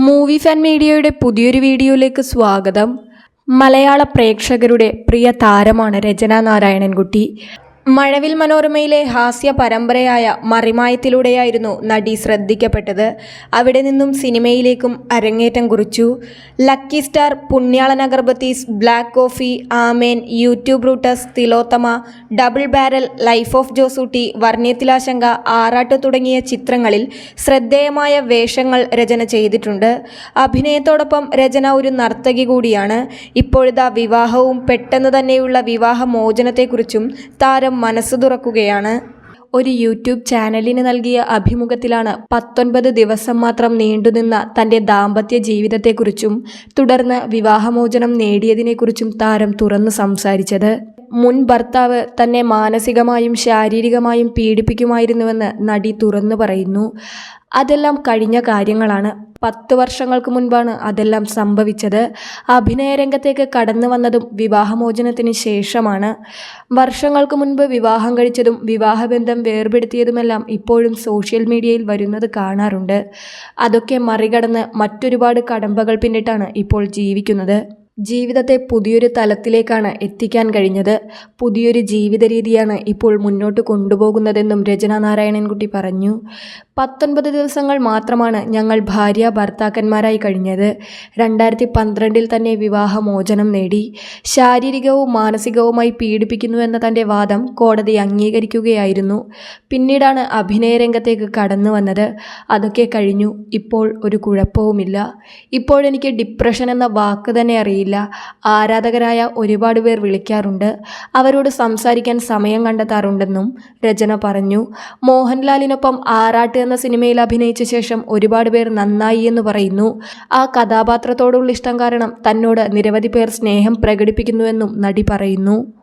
Movie fan മീഡിയയുടെ പുതിയൊരു വീഡിയോയിലേക്ക് സ്വാഗതം. മലയാള പ്രേക്ഷകരുടെ പ്രിയ താരമാണ് രചന നാരായണൻകുട്ടി. മഴവിൽ മനോരമയിലെ ഹാസ്യ പരമ്പരയായ മറിമായത്തിലൂടെയായിരുന്നു നടി ശ്രദ്ധിക്കപ്പെട്ടത്. അവിടെ നിന്നും സിനിമയിലേക്കും അരങ്ങേറ്റം കുറിച്ചു. Lucky star Punyalan Agarbattis black coffee Amen YouTube roots Thilothama double barrel life of Josootty വർണയത്തിലാശങ്ക Aarattu തുടങ്ങിയ ചിത്രങ്ങളിൽ ശ്രദ്ധേയമായ വേഷങ്ങൾ രചന ചെയ്തിട്ടുണ്ട്. അഭിനയത്തോടൊപ്പം രചന ഒരു നർത്തകി കൂടിയാണ്. ഇപ്പോഴത്തെ വിവാഹവും പെട്ടെന്ന് തന്നെയുള്ള വിവാഹ മോചനത്തെക്കുറിച്ചും താരം മനസ്സ് തുറക്കുകയാണ്. ഒരു യൂട്യൂബ് ചാനലിന് നൽകിയ അഭിമുഖത്തിലാണ് പത്തൊൻപത് ദിവസം മാത്രം നീണ്ടുനിന്ന തന്റെ ദാമ്പത്യ ജീവിതത്തെക്കുറിച്ചും തുടർന്ന് വിവാഹമോചനം നേടിയതിനെക്കുറിച്ചും താരം തുറന്നു സംസാരിച്ചത്. മുൻ ഭർത്താവ് തന്നെ മാനസികമായും ശാരീരികമായും പീഡിപ്പിക്കുമായിരുന്നുവെന്ന് നടി തുറന്നു പറയുന്നു. അതെല്ലാം കഴിഞ്ഞ കാര്യങ്ങളാണ്. പത്ത് വർഷങ്ങൾക്ക് മുൻപാണ് അതെല്ലാം സംഭവിച്ചത്. അഭിനയരംഗത്തേക്ക് കടന്നു വന്നതും വിവാഹമോചനത്തിന് ശേഷമാണ്. വർഷങ്ങൾക്ക് മുൻപ് വിവാഹം കഴിച്ചതും വിവാഹബന്ധം വേർപെടുത്തിയതുമെല്ലാം ഇപ്പോഴും സോഷ്യൽ മീഡിയയിൽ വരുന്നത് കാണാറുണ്ട്. അതൊക്കെ മറികടന്ന് മറ്റൊരുപാട് കടമ്പകൾ പിന്നിട്ടാണ് ഇപ്പോൾ ജീവിക്കുന്നത്. ജീവിതത്തെ പുതിയൊരു തലത്തിലേക്കാണ് എത്തിക്കാൻ കഴിഞ്ഞത്. പുതിയൊരു ജീവിത രീതിയാണ് ഇപ്പോൾ മുന്നോട്ട് കൊണ്ടുപോകുന്നതെന്നും രചന നാരായണൻകുട്ടി പറഞ്ഞു. പത്തൊൻപത് ദിവസങ്ങൾ മാത്രമാണ് ഞങ്ങൾ ഭാര്യ ഭർത്താക്കന്മാരായി കഴിഞ്ഞത്. രണ്ടായിരത്തി പന്ത്രണ്ടിൽ തന്നെ വിവാഹമോചനം നേടി. ശാരീരികവും മാനസികവുമായി പീഡിപ്പിക്കുന്നുവെന്ന തന്റെ വാദം കോടതി അംഗീകരിക്കുകയായിരുന്നു. പിന്നീടാണ് അഭിനയ രംഗത്തേക്ക് കടന്നു വന്നത്. അതൊക്കെ കഴിഞ്ഞു. ഇപ്പോൾ ഒരു കുഴപ്പവുമില്ല. ഇപ്പോഴെനിക്ക് ഡിപ്രഷൻ എന്ന വാക്ക് തന്നെ അറിയില്ല. ആരാധകരായ ഒരുപാട് പേർ വിളിക്കാറുണ്ട്. അവരോട് സംസാരിക്കാൻ സമയം കണ്ടെത്താറുണ്ടെന്നും രചന പറഞ്ഞു. മോഹൻലാലിനൊപ്പം ആറാട്ട് എന്ന സിനിമയിൽ അഭിനയിച്ച ശേഷം ഒരുപാട് പേർ നന്നായി എന്ന് പറയുന്നു. ആ കഥാപാത്രത്തോടുള്ള ഇഷ്ടം കാരണം തന്നോട് നിരവധി പേർ സ്നേഹം പ്രകടിപ്പിക്കുന്നുവെന്നും നടി പറയുന്നു.